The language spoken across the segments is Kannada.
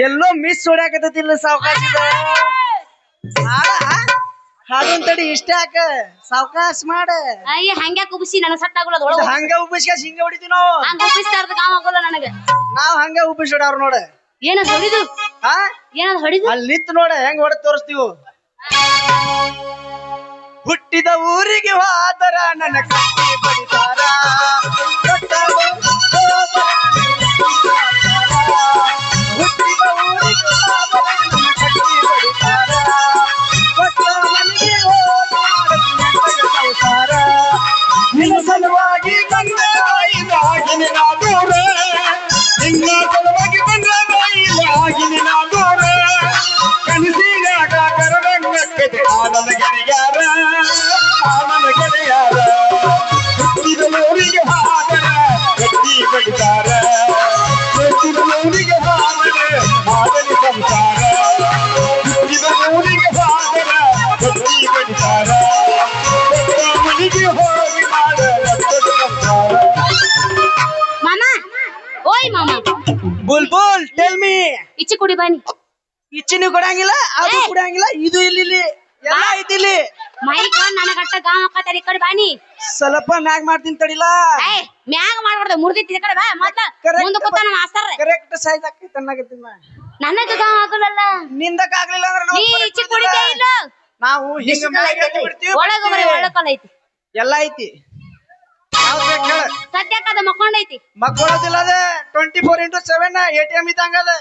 ಎಲ್ಲೋ ಮಿಸ್ ಹೊಡ್ಯಾಕತ್ತಿಲ್ಲ ಸಾವಕಾಶ ಹಾಡು ಅಂತಡಿ ಇಷ್ಟ ಯಾಕ ಸಾವಕಾಶ ಮಾಡ. ಅಯ್ಯ ಹಂಗ್ಯಾಕ ಕುಬಿಸಿ ನನಗೆ ಸಟ್ ಆಗೋಲ್ಲ ಅದ್ರೊಳಗ ಹಂಗ ಉಬ್ಬಿಸ್ಕ ಹಿಂಗ ಹೊಡಿತೀವಿ ನಾವು. ಹಂಗ ಉಬ್ಬಿಸ್ತಾ ಇರ್ದ ಕಾಮ್ ಆಗೋಲ್ಲ ನನಗ. ನಾವ್ ಹಂಗೆ ಉಬ್ಬಿಸ್ ಹೊಡ್ಯಾರ ನೋಡ. ಏನ ಹೊಡಿದು? ಹಾ ಏನದ್ ಹೊಡಿದು? ಅಲ್ಲಿ ನಿಂತ್ ನೋಡ ಹೆಂಗ್ ಹೊಡೆದ್ ತೋರಿಸ್ತೀವಿ. ಹುಟ್ಟಿದ ಊರಿಗೆ ಹೋದರ ನನ್ನ ಕಟ್ಟಿ ಬಡಿತಾರ ಸಲುವಾಗಿ ಕುಡಿ ಬನ್ನಿ. ಇಚ್ಚಿನೂ ಕೊಡಂಗಿಲ್ಲ ಅದು ಕುಡಂಗಿಲ್ಲ ಇದು ಇಲ್ಲಿ ಇಲ್ಲಿ ಎಲ್ಲ ಐತಿ ಇಲ್ಲಿ ಮೈಕ್ ನನಗೆ ಅಟ್ಟ ಹಾಕತ್ತಾರ ಈ ಕಡೆ ಬಾನಿ ಸ್ವಲ್ಪ ಮ್ಯಾಗ್ ಮಾಡ್ತೀನಿ ತಡಿಲ್ಲ ಏ ಮ್ಯಾಗ ಮಾಡ್ಬಾರ್ದು ಮುರ್ದಿತ್ತು ಈ ಕಡೆ ಬಾ. ಮೊದ್ಲ Correct. ಮುಂದ ಕೂತಾನ ಮಾಸ್ತರ್ ಕರೆಕ್ಟ್ ಸೈಜ್ ಆಕೈತೆ ಅನ್ನಕತ್ತೀನಿ ನನಗೆ ಗಾಮ್ ಹಾಕಲ್ಲ ನಿಂದಕ್ ಆಗ್ಲಿಲ್ಲ ಅಂದ್ರೆ ನಾವು ನೀ ಇಚ್ಚಿ. ಕುಡಿತೇ ಇಲ್ಲ. ನಾವು ಹಿಂಗ ಮ್ಯಾಗ್ ಎತ್ತಿ ಬಿಡ್ತೀವಿ, ಒಳಗ ಬರೀ ಬಿಡ್ತೀವಿ. ಒಳಕಲ್ಲ ಐತಿ ಎಲ್ಲ ಐತಿ. ಯಾವ್ದ್ ಬೇಕ್ ಹೇಳ. ಸದ್ಯಕ್ಕ ಅದ ಮಕ್ಕೊಂಡೈತಿ. ಮಕ್ಕಳದಿಲ್ಲ ಅದ twenty four into seven A T M ಇದ್ದಂಗ ಅದ.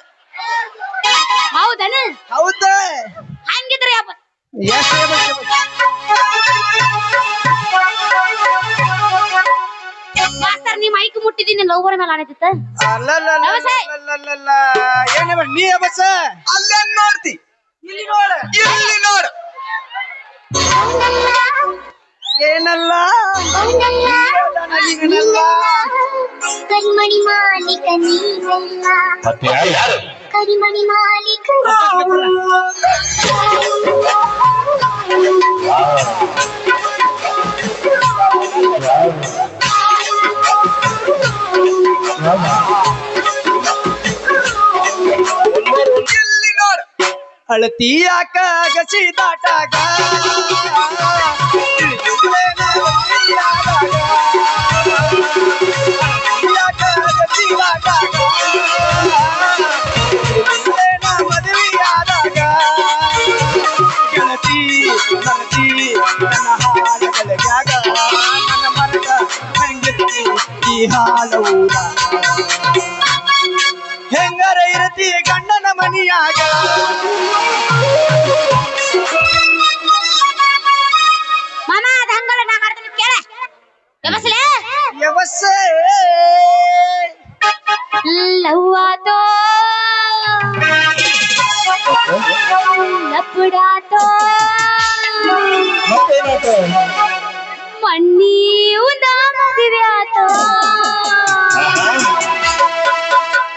ಹೌದನ? ಹೌದ. ಹಂಗಿದ್ರೆ ಯಪ್ಪ. ಎಷ್ಟು ಮಾಸ್ತರ್ ನೀ ಮೈಕ್ ಮುಟ್ಟಿದೀನಿ ಲವ್ವರ ಮೇಲೆ ಆಣತಿತ್ತ ನಮಸ್ತೆ. ಅಲ್ಲಲ್ಲ ಏನೇ ನೀ ಬಸ್ ಅಲ್ಲೇ ನೋಡ್ತಿ? ಇಲ್ಲಿ ನೋಡ. ಇಲ್ಲಿ ನೋಡ. ಏನಲ್ಲ? ನನಗೇನಲ್ಲ. ಕರಿಮಣಿ ಮಾಲೀಕ ನೀನಲ್ಲ? ಕರಿಮಣಿ ಮಾಲೀಕ ಅಳತಿಯಾಕ ಗಸಿ ದಾಟಾಗ ಈ ಹಾಡ ಊರ ಹೆಂಗರ ಇರತಿ ಗಂಡನ ಮನಿಯಾಗ ಮಾಮ ಅದ ಹಂಗಲ್ಲ ನಾ ಮಾಡ್ತೀನಿ ಕೇಳ ಯಮಸಲೆ ವ್ಯವಸ್ಥೆ ಲವ್ವಾತೋ ಲಪಡಾತೋ ಮಣ್ಣಿ ಉಂದ ಮದುವೆ ಆತೋ.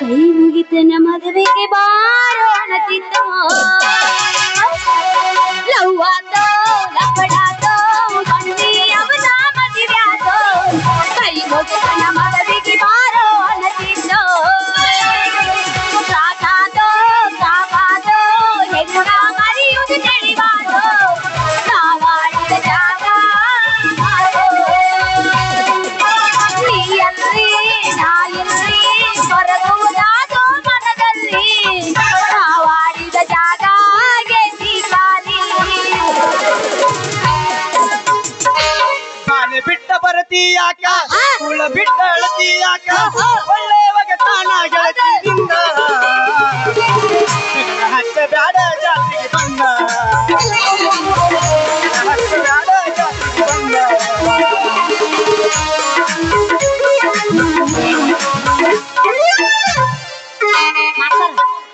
ಕೈ ಮುಗಿತನ ಮದುವೆಗೆ ಬಾರೋಣ ಅನ್ನತಿದ್ದೋ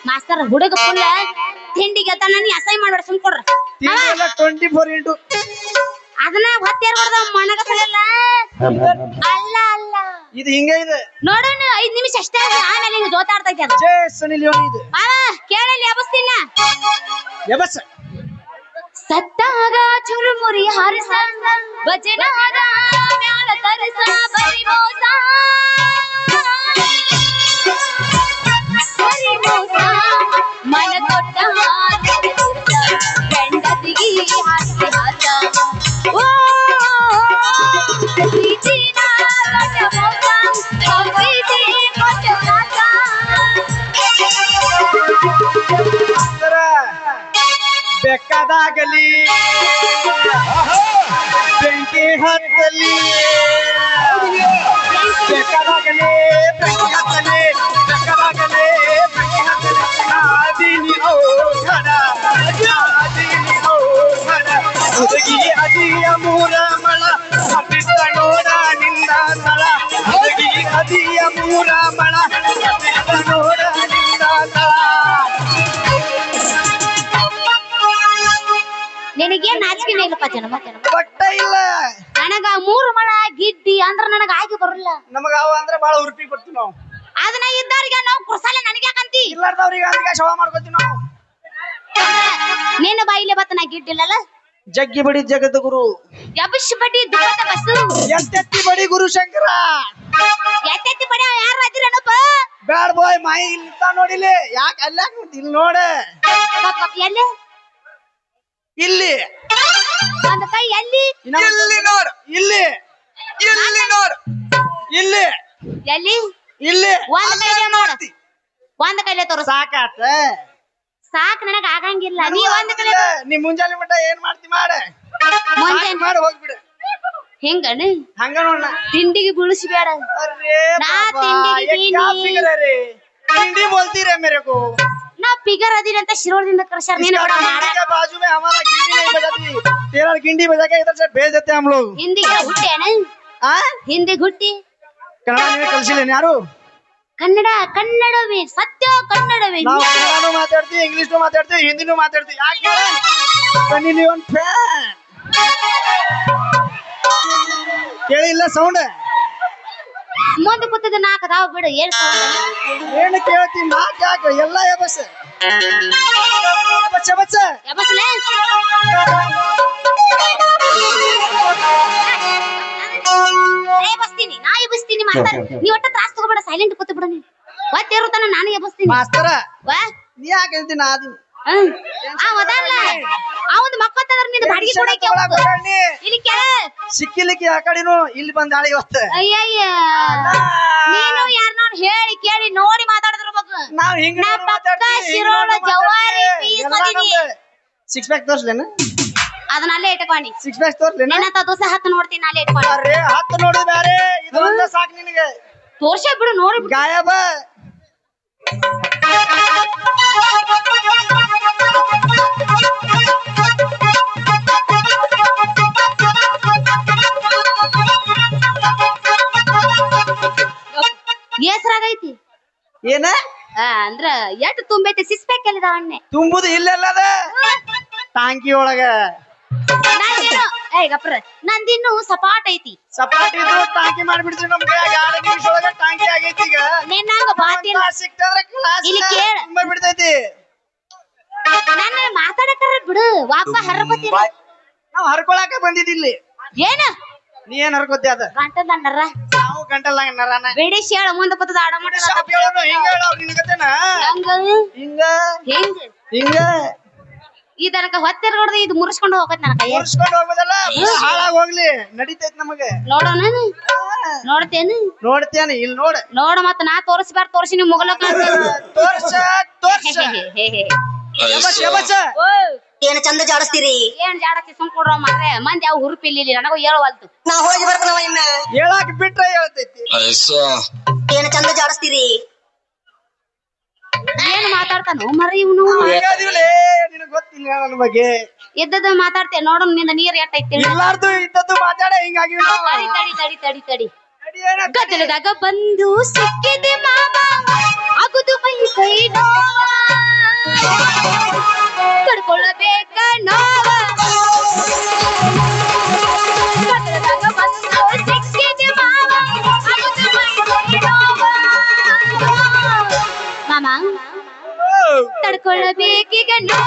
ಮಾಸ್ತರ್ ಹುಡುಗ ಫುಲ್ ತಿಂಡಿಗೆ ತಾನ ನೀ ಅಸಹ್ಯ ಮಾಡ್ಬೇಡ ಸುಮ್ ಕೊಡ್ರ. ಟ್ವೆಂಟಿ ಫೋರ್ ಇಂಟು ಅದನ್ನ ಹೊತ್ತೇರ್ ಹೊಡೆದ ಮಣಗ ಅಲ್ಲ ಅಲ್ಲ. ಇದು ಹಿಂಗೆ ಇದೆ. ನೋಡೋಣ ಐದ್ ನಿಮಿಷ ಅಷ್ಟೇ ಆದ್ರೆ ಆಮೇಲೆ ಹಿಂಗ ಜೋತಾಡ್ತೈತಿ ಅದು. ಜೇ ಸುನಿಲ್ ಯೋನಿ ಇದು. ಮಾವ ಕೇಳಲಿ ಅಬಸ್ತಿನ ಯಬಸ್ ಸತ್ತಾಗ ಚುರುಮುರಿ ಹಾರಿಸ ಭಜನಾದ ಮ್ಯಾಲ ತರಿಸ ಬರಿ ಮೋಸ ಬೆಕ್ಕದಾಗಲಿ ಬೆಂಕಿ ಹತ್ತಲಿ ಬೆಕ್ಕದಾಗಲಿ ಹುಡುಗಿ ಅದಿಯ ಮೂರ ಮಳ ಹತ್ತಿತ್ತ ನೋಡ ನಿನ್ನ ತಳ. ಹುಡುಗಿ ಅದಿಯ ಮೂರ ಮಳ ನೋಡ ನಿನ್ನ ತಳ. ನಿನಗೇನ್ ನಾಚಿಕೆ ಇಲ್ಲಪ್ಪ ಜನ್ಮ ಒಟ್ಟ ಇಲ್ಲ. ನನಗ ಮೂರು ಮಳ ಗಿಡ್ಡಿ ಅಂದ್ರ ನನಗ ಆಗಿ ಬರಲ್ಲ. ನಮಗ ಅವ ಅಂದ್ರೆ ಬಹಳ ಉರುಪಿ ಕೊಡ್ತೀವಿ ನಾವು. ಅದನ್ನ ಇದ್ದಾರಿಗೆ ನಾವು ಕುರ್ಸಲ್ಲ ನನಗೆ ಯಾಕಂತಿ? ಇಲ್ಲಾರ್ದವ್ರಿಗೆ ಅದಕ್ಕೆ ಶವ ಮಾಡ್ಕೊತೀವಿ ನಾವು. ನಿನ್ನ ಬಾಯಿಲೆ ಬತ್ತ ನಾ ಗಿಡ್ಡಿಲ್ಲಲ್ಲ ಜಗ್ಗಿ ಬಡಿ ಜಗದ ಗುರು. ಯಬಶ್ ಬಡ್ಡಿ ದುಪ್ಪತ್ತ ಬಸ್ಸು ಎತ್ತೆತ್ತಿ ಬಡಿ ಗುರು ಶಂಕರ. ಎತ್ತೆತ್ತಿ ಬಡಿ ಯಾರು ಅದಿರನಪ್ಪ ಬ್ಯಾಡ್ ಬಾಯ್ ಮಾಯಿ ಇಲ್ಲಿ ನಿಂತಾನ್ ನೋಡಿಲಿ. ಯಾಕೆ ಅಲ್ಲ ಇಲ್ಲಿ ನೋಡ? ಎಲ್ಲಿ? ಇಲ್ಲಿ. ಒಂದ್ ಕೈ ಎಲ್ಲಿ? ಇಲ್ಲಿ ನೋಡ. ಇಲ್ಲಿ. ಇಲ್ಲಿ ನೋಡ. ಇಲ್ಲಿ. ಎಲ್ಲಿ? ಇಲ್ಲಿ. ಒಂದ್ ಕೈಲೇ ನೋಡ. ಒಂದ್ ಕೈಲೆ ತೋರಿಸ. ಸಾಕಾತ. ಸಾಕ್ ನನಗ ಆಗಂಗಿಲ್ಲ ನೀ ಒಂದ್ ಕೈಲೆ ನೀ ಮುಂಜಾನೆ ಮಟ್ಟ ಏನ್ ಮಾಡ್ತಿ ಮಾಡ ಮುಂಜಾನೆ ಮಾಡಿ ಹೋಗ್ಬಿಡು ಹೆಂಗಣ ಹಂಗ ನೋಡ ತಿಂಡಿಗೆ ಬೀಳಿಸ್ಬೇಡ अरे ना बाबा तिंडी ये क्या गिनी। फिक्र है रे तिंडी बोलती रहे मेरे को ನಾ ಫಿಗರ್ ಅದೀನಿ ಅಂತ ಶಿರೋಳದಿಂದ ಕರ್ಸ್ಯಾರ ನೀನು इसका ಬಿಡ ಮಾಡ गिंडी के बाजू में हमारा गिंडी नहीं बजाती तेरा गिंडी बजा के इधर से भेज देते हैं हम लोग ಹಿಂದಿಗೆ ಹುಟ್ಟೇನ ಆ ಹಿಂದಿ ಹುಟ್ಟಿ ಕನ್ನಡ ನೀವೇ ಕಲ್ಸಿಲ್ಲೇನು ಯಾರು ಕನ್ನಡ ಕನ್ನಡವೇ ಸತ್ಯ ಕನ್ನಡವೇ ನಾವು ಕನ್ನಡನೂ ಮಾತಾಡ್ತೀವಿ ಇಂಗ್ಲಿಷ್ನು ಮಾತಾಡ್ತೀವಿ ಹಿಂದಿನೂ ಮಾತಾಡ್ತೀವಿ. ಯಾಕೆ? ನೀವು ಒಂದು ಫ್ಯಾನ್ ಕೇಳಿಲ್ಲ ಸೌಂಡ್ ಮುಂದೆ ಕೂತದ ನಾಲ್ಕು ಅದಾವ ಬಿಡು ಏನ್? ಏನು ಕೇಳ್ತಿ ನಾಕ್ ಯಾಕೆ? ಎಲ್ಲ ಎಬಸ್. ಬಚ್ಚ ಬಚ್ಚ ಎಬ್ಬಸ್ಲೆ? ಏ, ಎಬ್ಬಸ್ತೀನಿ ನಾ ಎಬ್ಬಸ್ತೀನಿ ಮಾಸ್ತರ್. ನೀ ಒಟ್ಟ ತ್ರಾಸ್ ತಗೋಬೇಡ ಸೈಲೆಂಟ್ ಕೂತು ಬಿಡ ನೀ. ಒತ್ತ ಇರುತ್ತಾನ ನಾನು ಎಬ್ಬಸ್ತೀನಿ ಮಾಸ್ತರ ವಾ ನೀ ಯಾಕೆ ಹೇಳ್ತೀನಿ ನಾದಿ ಹ್ಮ್. ಆ ಅದಲ್ಲ ಅವಂದ್ ಮಕ್ಕತ್ತಂದ್ರ ನಿಂದ ಬಾಡಿಗೆ ಕೊಡಕ್ಕೆ ಇಲ್ಲಿ ಕೇಳ ಸಿಕ್ಕಿಲಿಕ್ಕೆ ಆ ಕಡೆನು ಇಲ್ಲಿ ಬಂದಾಳ ಇವತ್ತು. ಅಯ್ಯಯ್ಯ. ನೀನು ಯಾರನ್ನ ಹೇಳಿ ಕೇಳಿ ನೋಡಿ ಮಾತಾಡಿದಿರ್ಬೇಕು ನಾವು ಹಿಂಗ ಮಾತಾಡ್ತೀವಿ ಪಕ್ಕ ಶಿರೋಳ ಜವಾರಿ ಪೀಸ್ ಅದೀನಿ. ಸಿಕ್ಸ್ ಪ್ಯಾಕ್ ತೋರ್ಸ್ಲೇನ? ಅದನ್ನ ಅಲ್ಲೇ ಇಟ್ಕೊಂಡಿ. ಸಿಕ್ಸ್ ಪ್ಯಾಕ್ ತೋರ್ಸ್ಲೇನ ನಿನ್ನ ದೋಸೆ ಹತ್ತು ನೋಡ್ತೀನಿ ಅಲ್ಲೇ ಇಟ್ಕೊಂಡಿ. ಅರೆ ಹತ್ತು ನೋಡಿ ಬ್ಯಾರೆ ಇದು ಒಂದ ಸಾಕ್ ನಿನಗೆ. ತೋರ್ಸೇ ಬಿಡು ನೋಡಿ ಬಿಡು. ಗಾಯಬ. ಹೆಸರಾಗೈತಿ ಏನ? ಅಂದ್ರ ಎಟ್ ತುಂಬೈತಿ? ಎಲ್ಲಿದಾವ ಅಣ್ಣೆ? ತುಂಬುದು ಇಲ್ಲೆಲ್ಲದ ಟಾಂಕಿ ಒಳಗ. ಗಪ್ರ ನಂದಿನ್ನು ಸಪಾಟ್ ಐತಿ. ಸಪಾಟ್ ಇದ್ದು ಟಾಂಕಿ ಮಾಡ್ಬಿಡ್ತೀವಿ ನಮ್ಗೆ ಎರಡು ನಿಮಿಷ ಒಳಗ ಟಾಂಕಿ ಆಗೈತಿ ಈಗ. ನಿನ್ನಂಗ ಬಾತಿಲ್ಲ ಸಿಕ್ತಂದ್ರೆ ಕ್ಲಾಸ್ ಇಲ್ಲಿ ಕೇಳ. ತುಂಬ ಬಿಡ್ತೈತಿ. ನನ್ನ ಮಾತಾಡಕರ ಬಿಡು ವಾಪ ಹರ್ಬತ್ತಿ ನಾವ್ ಹರ್ಕೊಳಕ ಬಂದಿದ್ದಿಲ್ಲಿ ಏನ? ನೀ ಏನ್ ಹರ್ಕೋತಿ ಅದ? ಗಂಟಲ್ ನರ. ನಾವು ಗಂಟಲ್ ನರಾನ. ಬಿಡಿಸಿ ಹೇಳ ಮುಂದ ಕೂತದ ಆಡ ಮಾಡ ಹಿಂಗ ಹಿಂಗ ಹೇಳವ್ ನಿನಗತೇನ? ಹಂಗ? ಹಿಂಗ? ಹೆಂಗ? ಹಿಂಗ? ಈ ತನಕ ಹೊತ್ತಿರ್ಗಡ್ದು ಇದು ಮುರಿಸ್ಕೊಂಡು ಹೋಗತ್ ನನ್ನ ಕೈಯ ಮುರ್ಸ್ಕೊಂಡ್ ಹೋಗೋದಲ್ಲ ಹಾಳಾಗಿ ಹೋಗ್ಲಿ. ನಡೀತೈತ್ ನಮಗೆ. ನೋಡೋಣ. ನೋಡ್ತೇನೆ. ನೋಡ್ತೇನೆ ಇಲ್ಲಿ ನೋಡ. ನೋಡ ಮತ್ತ ನಾ ತೋರಿಸ್ಬಾರ ತೋರಿಸಿ ನೀವು ಮುಗಲ ತೋರ್ಸ ತೋರ್ಸ ಏನ್ ಚಂದ ಜಾಡಸ್ತೀರಿ? ಏನ್ ಜಾಡಕ್ಕೆ ಸುಮ್ ಕೊಡ್ರ ಮಾರ್ರೆ. ಮಂದಿ ಯಾವ ಹುರುಪಿಲ್ಲಿ ನನಗೂ ಹೇಳುವಲ್ತು. ನಾ ಹೋಗಿ ಬರ್ತನವ ಇನ್ನ. ಹೇಳಾಕ್ ಬಿಟ್ರೆ ಹೇಳ್ತೈತಿ. ಏನ್ ಚಂದ ಜಾಡಿಸ್ತೀರಿ? ಏನ್ ಮಾತಾಡ್ತಾನೋ? ಮರ ಇವನು. ಗೊತ್ತಿಲ್ಲ ನನ್ನ ಬಗ್ಗೆ. ಎದ್ದದ ಮಾತಾಡ್ತೇ ನೋಡೋಣ ನಿನ್ನ ನೀರ್ ಎಟ್ಟೈತಿ ಇಲ್ಲಾರ್ದು ಇದ್ದದ್ದು ಮಾತಾಡ ಹಿಂಗಾಗಿ ತಡಿ ತಡಿ ತಡಿ ತಡಿ ತಡಿ ಗದ್ದಲದಾಗ ಬಂದು ಸಿಕ್ಕಿದೆ ಮಾವ. ಅಗುದು ಮೈ ಕೈ ನೋವ. ತಡ್ಕೊಳ್ಳಬೇಕ ನೋವ. ಗದ್ದಲದಾಗ ಬಂದು ಮಾಮ ತಡ್ಕೊಳ್ಳಬೇಕೀಗ ನೋವ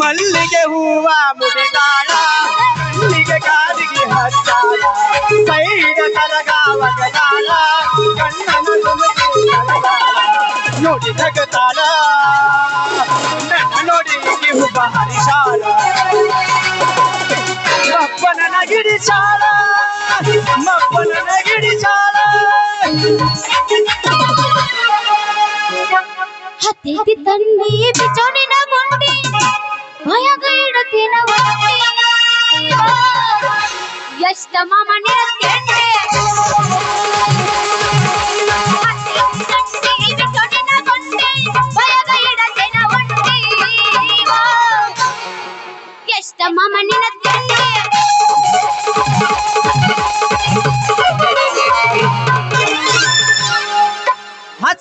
ಮಲ್ಲಿಗೆ ಹೂವ ಮುಡಿದಾಳ ಮಲ್ಲಿಗೆ ಕಾಲಿಗೆ ಹಚ್ಚಾಳ ಸೈಡ ಕರಗಾವಗಲಾಳ ಕಣ್ಣನ ತುಮಕಿ ಕರಗಾಳ ನೋಡಿ ನಗತಾಳ ನನ್ನ ನೋಡಿ ಹುಬ್ಬ ಹರಿಶಾಳ ಮಪ್ಪನ ಚಾಲ ಮಪ್ಪನ ನಗಿಡಿಸಾಳ ಹತ್ತೈತಿ ತಂಡಿ ಬಿಚೋನಿನ ಗುಂಡಿ ಭಯಗೈಡತಿನ ಎಷ್ಟ ಮಾಮ ನಿರತ್ಯಂಡೆ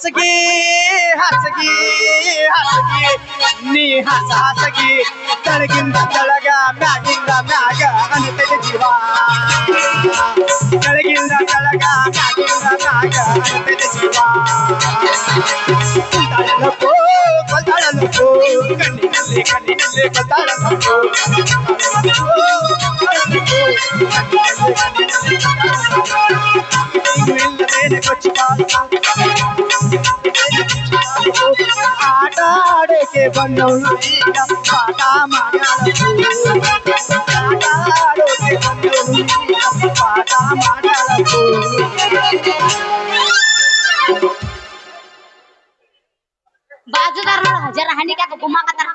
హసగి హసగి హసగి నీ హస హసగి తడగింద తడగా మ్యాగింద మ్యాగ అని जीवा। तड़गिंद तड़गा मैगिंद मैग अनित जीवा। కొల్తాడనుకో ಬಾಜುದಾರ ನೋಡ ಹಜಾರ ಹಣ್ಣಿಗೆ ಗುಮ್ಮಾಕತ್ತಾರ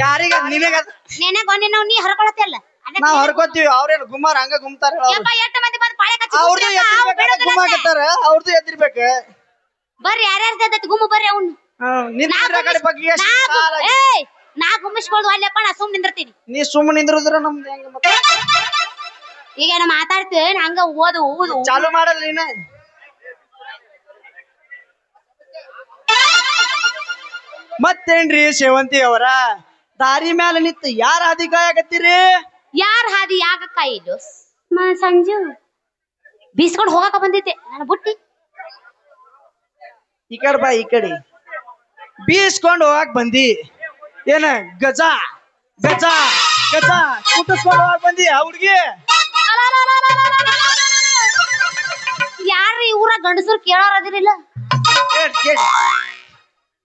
ಯಾರಿಗ ನಿನಗ ನೆನೆ ಗೊನ್ನೆ ನಾವು ನೀ ಹರ್ಕೊಳತಿಯಲ್ಲ ನಾವ್ ಹೊರ್ಕೋತೀವಿ ಅವ್ರೇನು ಗುಮ್ಮಾರ ಹಂಗ ಗುಮ್ತಾರ ಯಪ್ಪ ಎಷ್ಟು ಮಂದಿ ಬಂದು ಪಾಳೆ ಕಚ್ಚಿ ಅವ್ರದ್ದು ಕೂತ್ಯಾಕ, ಅವ್ ಎದ್ದಿರ್ಬೇಕು ಬಿಡೋದಿಲ್ಲ ಗುಮ್ಮ ಅಂತೆ. ಕಟ್ಟಾರ ಅವ್ರದ್ದು ಎದ್ದಿರ್ಬೇಕು ಬರ್ರಿ ಯಾರ್ಯಾರ್ದ ಅದತ್ ಗುಮ್ಮು ಬರ್ರಿ ಅವ್ನು ನಿನ್ನ ನಾ ಕಡೆ ಬಗ್ಗೆ ಗುಮ್ಮಿಸ್- ನಾ ಗುಮ್- ಸಾಲಾಗಿ. ಏಯ್ ನಾ ಗುಮ್ಮಿಸ್ಕೊಳ್ದು ಅಲ್ಲಪ್ಪ ನಾ ಸುಮ್ ನಿಂದಿರ್ತೀನಿ. ನೀ ಸುಮ್ಮನೆ ನಿಂದ್ರದ್ರ ನಮ್ದು ಹೆಂಗ ಮತ್ತೆ? ಈಗ ನಾ ಮಾತಾಡ್ತೇನೆ ಹಂಗ ಓದು ಓದು ಚಾಲು ಮಾಡಲ್ಲ ನೀನ. ಮತ್ತೇನ್ರಿ ಸೇವಂತಿ ಅವರ? ದಾರಿ ಮ್ಯಾಲ ನಿಂತು ಯಾರ ಅಧಿಕಾಯಕತ್ತೀರಿ ಯಾರ್ ಹಾದಿ ಯಾಕ ಮ ಸಂಜು. ಬೀಸ್ಕೊಂಡು ಹೋಗಾಕ ಬಂದಿದ್ದೆ ನಾನು ಬುಟ್ಟಿ. ಈ ಕಡೆ ಬಾ ಈ ಕಡೆ. ಬೀಸ್ಕೊಂಡು ಹೋಗಕ್ ಬಂದಿ. ಏನ ಗಜ ಗಜ ಗಜ ಕುಟ್ಟಿಸ್ಕೊಂಡು ಹೋಗಾಕ್ ಬಂದಿ ಆ ಹುಡ್ಗಿ? ಯಾರ್ರಿ ಇವ್ರ ಊರ ಗಂಡಸರು ಕೇಳೋರ್ ಅದಿರಿಲ್ಲ? ಕೇಳ್ ಕೇಳ್.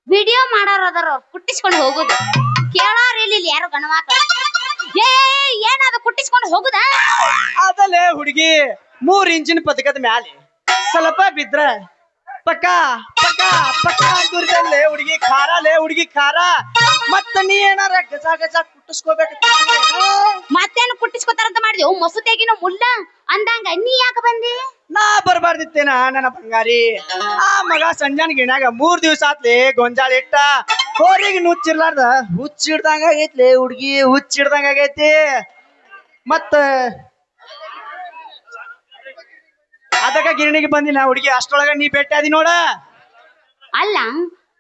ವಿಡಿಯೋ ಮಾಡೋರ್ ಅದಾರ ಅವ್ರ್ ಕುಟ್ಟಿಸ್ಕೊಂಡು ಹೋಗುದು. ಕೇಳೋರ್ ಇಲ್ಲ ಇಲ್ಲಿ ಯಾರು ಮಾತ ಏ ಏನದು ಕುಟ್ಟಿಸ್ಕೊಂಡು ಹೋಗುದ? ಅದಲ್ಲೇ ಹುಡುಗಿ ಮೂರ್ ಇಂಚಿನ ಪದಕದ ಮ್ಯಾಲೆ ಸ್ವಲ್ಪ ಬಿದ್ರ ಪಕ್ಕ ಪಕ್ಕ ಪಕ್ಕ ಅಂತಿರ್ತಲ್ಲೇ ಹುಡುಗಿ ಖಾರಲೇ ಹುಡುಗಿ ಖಾರ. ಮತ್ತ ನೀ ಏನಾರ ಗಜ ಗಜ ಕುಟ್ಟಿಸ್ಕೋಬೇಕು ಮತ್ತೇನು ಕುಟ್ಟಿಸ್ಕೋತಾರಂತ ಮಾಡಿದೆವು ಮಸೂತಿಯಾಗಿನ ಮುಲ್ಲ? ಅಂದಂಗ ನೀ ಯಾಕ ಬಂದಿ? ನಾ ಬರ್ಬಾರ್ದಿತ್ತೇನ ನನ್ನ ಬಂಗಾರಿ. ಆ ಮಗ ಸಂಜಾನ್ ಗಿಣ್ಯಾಗ ಮೂರ್ ದಿವಸ ಆತ್ಲಿ ಗೊಂಜಾಳ ಇಟ್ಟ. ಕೋರಿಗೆ ನುಚ್ಚಿರ್ಲಾರ್ದ ಹುಚ್ಚಿಡ್ದಂಗ ಆಗೈತ್ಲಿ ಹುಡ್ಗಿ ಹುಚ್ಚಿಡ್ದಂಗ ಆಗೈತಿ. ಮತ್ತ ಅದಕ್ಕ ಗಿರಣಿಗೆ ಬಂದಿನ ಹುಡುಗಿ ಅಷ್ಟೊಳಗ ನೀ ಭೇಟಿ ಆದಿ ನೋಡ. ಅಲ್ಲ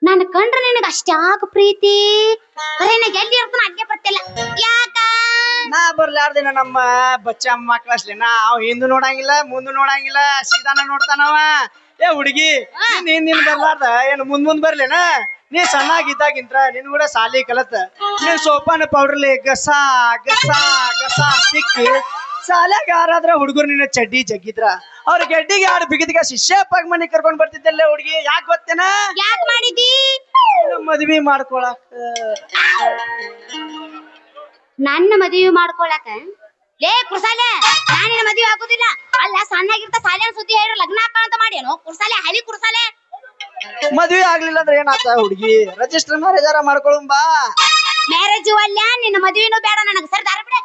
ನಾನು ಕಂಡ್ರೆ ನಿನಗ ಅಷ್ಟಾಗ ಪ್ರೀತಿ? ಅರೆ ನನಗೆ ಎಲ್ಲಿ ಇರ್ತಾನ ಅಲ್ಲೇ ಬರ್ತಿಲ್ಲ. ಯಾಕ? ನಾ ಬರ್ಲಾರ್ದಿನ ನಮ್ಮ ಬಚ್ಚ ಮಕ್ಕಳಸ್ಲಿ ನಾ ಅವ್ ಹಿಂದು ನೋಡಂಗಿಲ್ಲ ಮುಂದೆ ನೋಡಂಗಿಲ್ಲ ಸೀದಾನ ನೋಡ್ತಾನವ. ಏ ಹುಡುಗಿ ನೀನ್ ನಿನ್ ಬರ್ಲಾರ್ದ? ಏನು ಮುಂದ್ ಮುಂದ್ ಬರ್ಲೇನ? ನೀ ಸಣ್ಣಾಗಿದ್ದಾಗಿಂತ್ರ ನಿನ್ ಕೂಡ ಸಾಲಿ ಕಲತ್ ನೀನ್ ಸೋಪಾನ ಪೌಡರ್ಲಿ ಗಸ ಗಸ ಗಸ ಸಿಕ್ಕಿ. ಸಾಲಾಗ ಯಾರಾದ್ರ ಹುಡುಗರು ನಿನ್ನ ಚಡ್ಡಿ ಜಗ್ಗಿದ್ರ? ಅವ್ರ ಗೆಡ್ಡಿಗೆ ಯಾರು ಬಿಗಿದ್ಗ ಶಿಷ್ಯಪ್ಪಾಗ ಮನೆ ಕರ್ಕೊಂಡ್ ಬರ್ತಿದ್ದಲ್ಲೇ ಹುಡುಗಿ. ಯಾಕೆ ಗೊತ್ತೇನ? ಯಾಕೆ ಮಾಡಿದಿ ಮದ್ವಿ ಮಾಡ್ಕೊಳಕ್. ನನ್ನ ಮದುವೆ ಮಾಡ್ಕೊಳಕ? ಲೇ ಕುರ್ಸಾಲೆ ನಾನಿನ ಮದುವೆ ಆಗುದಿಲ್ಲ ಅಲ್ಲ ಸಣ್ಣಾಗಿರ್ತ ಸಾಲಿನ ಸುದ್ದಿ ಹೇಳಿ ಲಗ್ನ ಹಾಕೋಣ ಮಾಡ್ಯಾನು? ಕುರ್ಸಾಲೆ ಹಳಿ ಕುರ್ಸಾಲೆ. ಮದ್ವಿ ಆಗ್ಲಿಲ್ಲ ಅಂದ್ರೆ ಏನಾತ ಹುಡುಗಿ? ರಿಜಿಸ್ಟರ್ ಆರ ಮಾಡ್ಕೊಳುಂಬಾ ಮ್ಯಾರೇಜ್ ಅಲ್ಲ ನಿನ್ನ ಮದುವೆನೂ ಬೇಡ ನನಗೆ. ಸರ್ ದಾರ ಬಿಡ.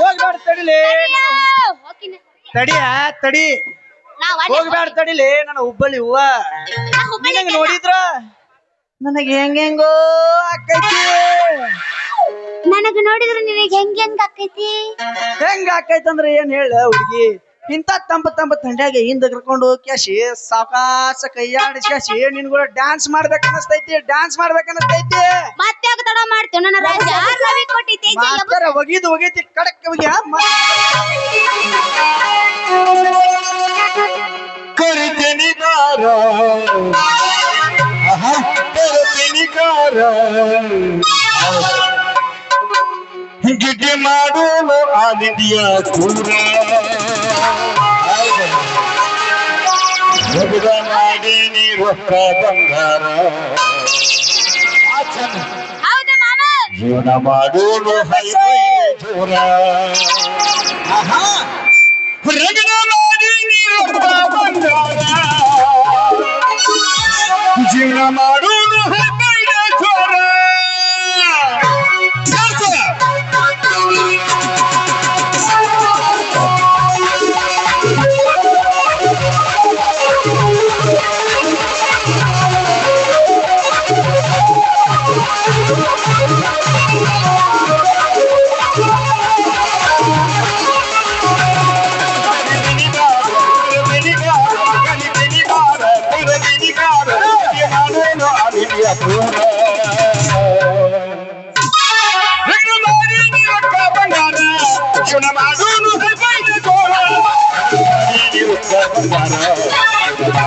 ಹೋಗಿನ ತಡಿಯ ತಡಿ. ಹೋಗ್ಬೇಡ ತಡಿಲಿ ನನ್ನ ಹುಬ್ಬಳ್ಳಿ ಹೂವ. ನಿನಗೆ ನೋಡಿದ್ರ? ನನಗೆ ಹೆಂಗೆಂಗೋ ಆಕೈತಿ. ನನಗೆ ನೋಡಿದ್ರೆ ನಿನಗೆ ಹೆಂಗ್ ಹೆಂಗ್ ಆಕೈತಿ? ಹೆಂಗ ಆಕೈತಂದ್ರ ಏನ್ ಹೇಳ ಹುಡುಗಿ? ಇಂತ ತಂಪ ತಂಪ ತಂಡ್ಯಾಗ ಹಿಂದ ಕರ್ಕೊಂಡು ಕ್ಯಾಶಿ ಸಾವಕಾಶ ಕೈಯಾಡಿಸ್ಯಾಸಿ ನಿನ್ ಕೂಡ ಡ್ಯಾನ್ಸ್ ಮಾಡ್ಬೇಕು ಅನಸ್ತೈತಿ ಡ್ಯಾನ್ಸ್ ಮಾಡ್ಬೇಕು ಅನಸ್ತೈತಿ ಮತ್ತೆ ತಡ ಮಾಡ್ತೇವೆ ನನ್ನ ರಾಜ ರವಿ ಮಾಸ್ತರ ಒಗಿದು ಒಗೈತಿ ಕಡಕ್ ಒಗಿ ಕರಿತೆನಿಗಾರ ಆಹಾ, ಕರಿತೆನಿಗಾರ ಗಿಡ್ಡೆ ಮಾಡಿ ನೀ ರೊಕ್ಕ ಬಂಗಾರ ಆ ಚೆನ್ನ. ಹೌದು ಮಾಮ ಜೀವನ ಮಾಡೋನು ಹೈವೇ ಜೋರ ಆಹಾ ರಗಡ ಮಾಡಿ ನೀರು ಬಂಗಾರ ಜೀವನ ಮಾಡೋನು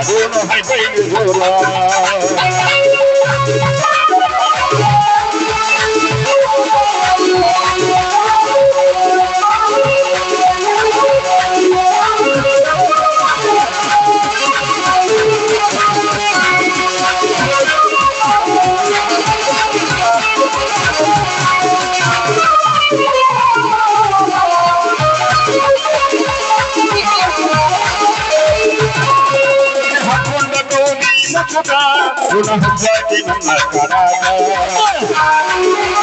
tú no hay ತೋನಿ ಮುಖದ ಗುಣ ಹಬ್ಬಕ್ಕೆ ನನ್ನ ಕರಾಗ ಮಗನಾಗಿ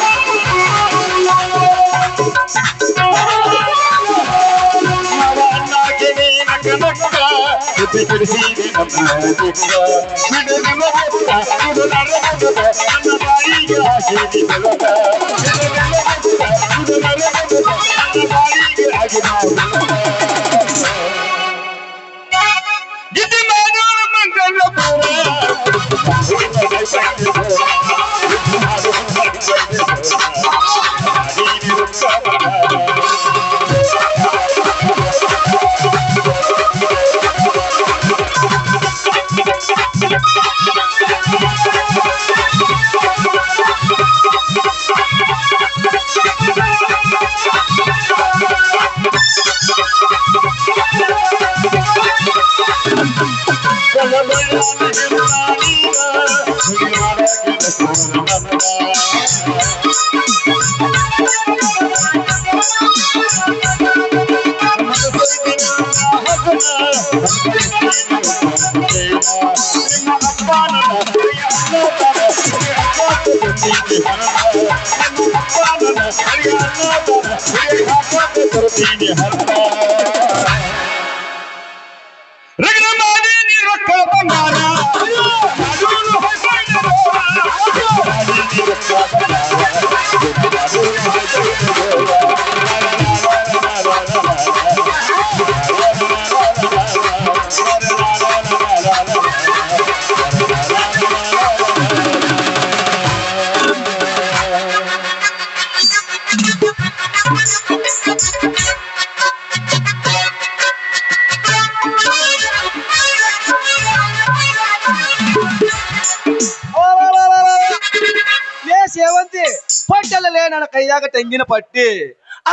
ಮಂಗಲ ರಗಡ ಕೈಯಾಗ ತೆಂಗಿನ ಪಟ್ಟಿ?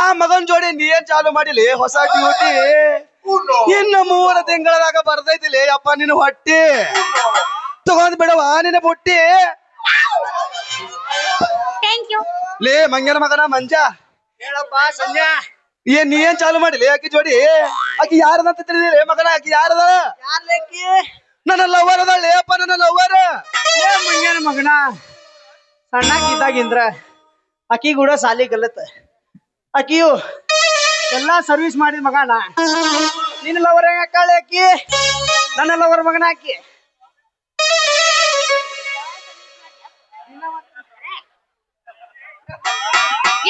ಆ ಮಗನ್ ಜೋಡಿ ನೀ ಏನ್ ಚಾಲು ಮಾಡಿಲಿ? ಹೊಸ ಡ್ಯೂಟಿ ಇನ್ನು ಮೂರು ತಿಂಗಳದಾಗ ಬರ್ತೈತಿಲಿ ಅಪ್ಪ ನಿನ್ನ ಹೊಟ್ಟಿ? ತಗೊಂಡ್ ಬಿಡವ ನಿನ್ನ ಬುಟ್ಟಿ? ಥ್ಯಾಂಕ್ ಯು ಲೇ ಮಂಗನ ಮಗನ ಮಂಜ. ಹೇಳಪ್ಪ ಸಂಜಾ. ಏನ್ ನೀ ಏನ್ ಚಾಲು ಮಾಡಿಲಿ ಅಕ್ಕಿ ಜೋಡಿ? ಆಕಿ ಯಾರದಂತ ತಿಳಿದಿಲ್ಲ ಮಗನ ಆಕಿ ಯಾರದ? ನನ್ನ ಲವರ್ ಅದ ಅಪ್ಪ ನನ್ನ ಲವರ್ ಏ ಮಂಗನ. ಮಗನ ಸಣ್ಣಕ್ಕಿದ್ದಾಗಿಂದ್ರ ಆಕಿ ಕೂಡ ಸಾಲಿ ಕಲತ್ ಅಕ್ಕಿಯು ಎಲ್ಲಾ ಸರ್ವಿಸ್ ಮಾಡಿದ ಮಗನ. ನಿನ್ನ ಲವರ್ ಹೆಂಗಾಳೆ ಆಕಿ ನನ್ನ ಲವರ್ ಮಗನ ಅಕ್ಕಿ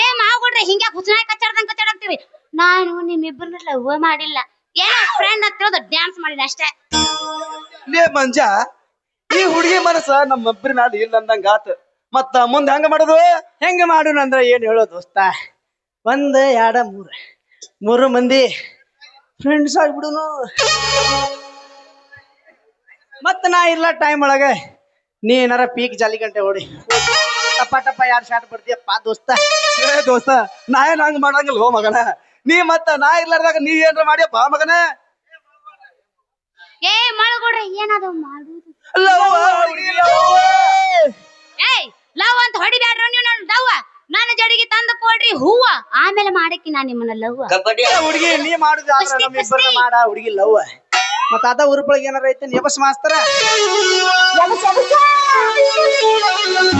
ಏ ಮಾವುಗಳ್ರೆ ಹಿಂಗ್ಯಾ ಹುಚ್ಚನಾಯ್ ಕಚ್ಚಾಡ್ದಂಗ್ ಕಚ್ಚಾಡಕ್ತೀರಿ? ನಾನು ನಿಮ್ಮಿಬ್ಬರನ್ನ ಲವ್ ಮಾಡಿಲ್ಲ. ಏನ ಫ್ರೆಂಡ್ ಅಂತ ತಿಳಿದು ಡ್ಯಾನ್ಸ್ ಮಾಡಿಲ್ಲ ಅಷ್ಟೇ. ಲೇ ಮಂಜ ಈ ಹುಡುಗಿ ಮನಸ್ಸ ನಮ್ಮೊಬ್ಬರ ಮ್ಯಾಲ ಇಲ್ಲ ಅಂದಂಗ ಆತ. ಮತ್ತ ಮುಂದೆ ಹೆಂಗ ಮಾಡೋದು? ಹೆಂಗ ಮಾಡೋಣ ಅಂದ್ರ ಏನ್ ಹೇಳೋ ದೋಸ್ತ? ಒಂದ್ ಎರಡ ಮೂರ್. ಮೂರು ಮಂದಿ ಫ್ರೆಂಡ್ಸ್ ಆಗ್ಬಿಡುನು. ಮತ್ತ ನಾ ಇಲ್ಲ ಟೈಮ್ ಒಳಗೆ. ನೀ ಏನಾರ ಪೀಕ್ ಜಾಲಿ ಗಂಟೆ ಓಡಿ ಟಪ್ಪ ಟಪ್ಪ ಯಾರು ಶಾಟ್ ಬರ್ತೀಯಪ್ಪ ದೋಸ್ತ? ಏ ದೋಸ್ತ ನಾ ಏನ್ ಹಂಗ ಮಾಡಂಗಿಲ್ಲ ಹೋ ಮಗನ? ನೀ ಮತ್ತ ನಾ ಇರ್ಲಾರ್ದಾಗ ನೀ ಏನ್ರ ಮಾಡ್ಯಪ್ಪ ಮಗನ? ಏ ಮಾಡ್ಕೊಡ್ರಿ ಏನದು ಮಾಡುದು. ಲವ್ವ, ಹುಡ್ಗಿ ಲವ್ವ. ಏಯ್ ಲವ್ ಅಂತ ಹೊಡಿಬ್ಯಾಡ್ರ ನೀವು ನನ್ನ ಲವ್ ನನ್ನ ಜಡಿಗೆ ತಂದು ಕೊಡ್ರಿ ಹೂವ ಆಮೇಲೆ ಮಾಡಕ್ಕಿ ನಾ ನಿಮ್ಮನ್ನ ಲವ್ ಕಬಡ್ಡಿ ಹುಡುಗಿ ನೀ ಮಾಡುದು ಆದ್ರೆ ಕುಸ್ತಿ, ನಮ್ಮಿಬ್ಬರನ್ನ ಕುಸ್ತಿ. ಮಾಡ ಹುಡುಗಿ ಲವ್ ಮತ್ತ ಅದ ಊರುಪಳಿಗೆ ಏನಾರ ಐತೆ ನೆಬಸ್ ಮಾಸ್ತರ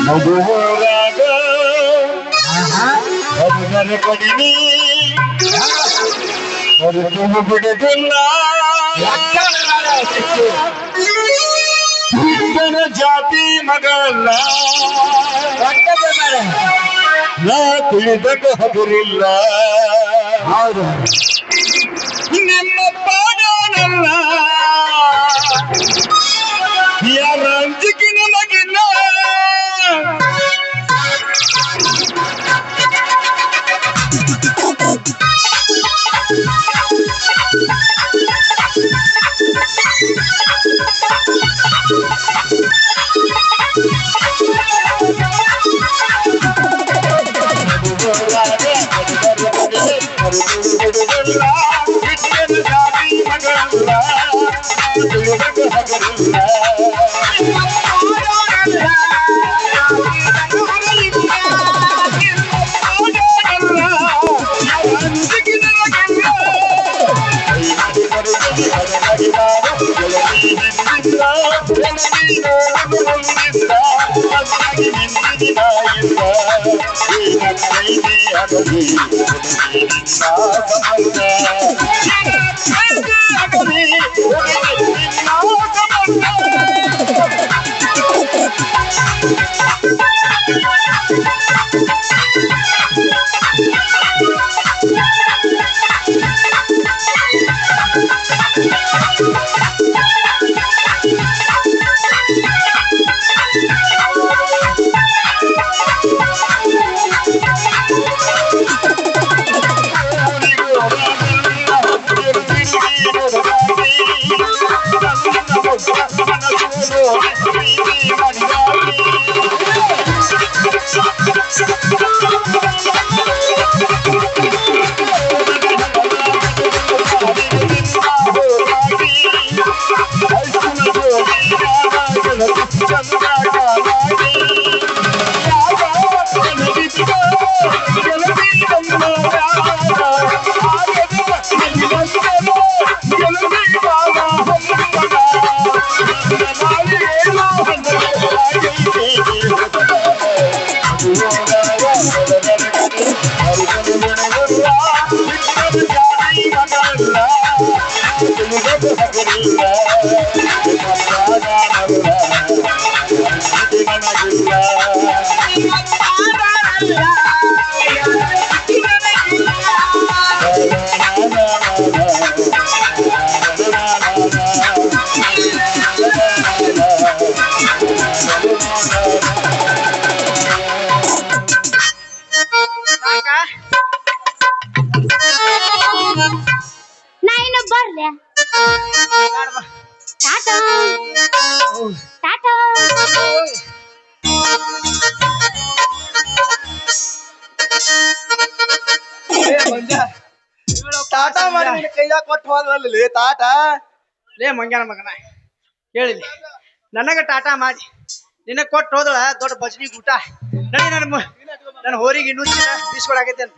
ಮಗುವರಾಗ ಅದರ ಕಡಿಮೆ ಅದು ಬಿಡುದಿಲ್ಲ ಹಿಂದನ ಜಾತಿ ಮಗಲ್ಲ. ನಾ ತಿಳಿದಕ ಹಗರಿಲ್ಲ. ಹೌದು. ನಿಮ್ಮ ಪಾಡನಲ್ಲ. That's me. ತಾಟ ಲೇ ಮಂಗ್ಯಾನ ಮಗನ ಕೇಳಿ ನನಗ ಟಾಟಾ ಮಾಡಿ ನಿನ್ನ ಕೊಟ್ಟು ಹೋದಳ ದೊಡ್ಡ ಬಜನಿ ಊಟ. ನನಗೆ ನನ್ನ ನನ್ನ ಹೋರಿಗೆ ಇನ್ನೂ ಬೀಸ್ಕೊಡಾಗೈತೆ ಅಂತ.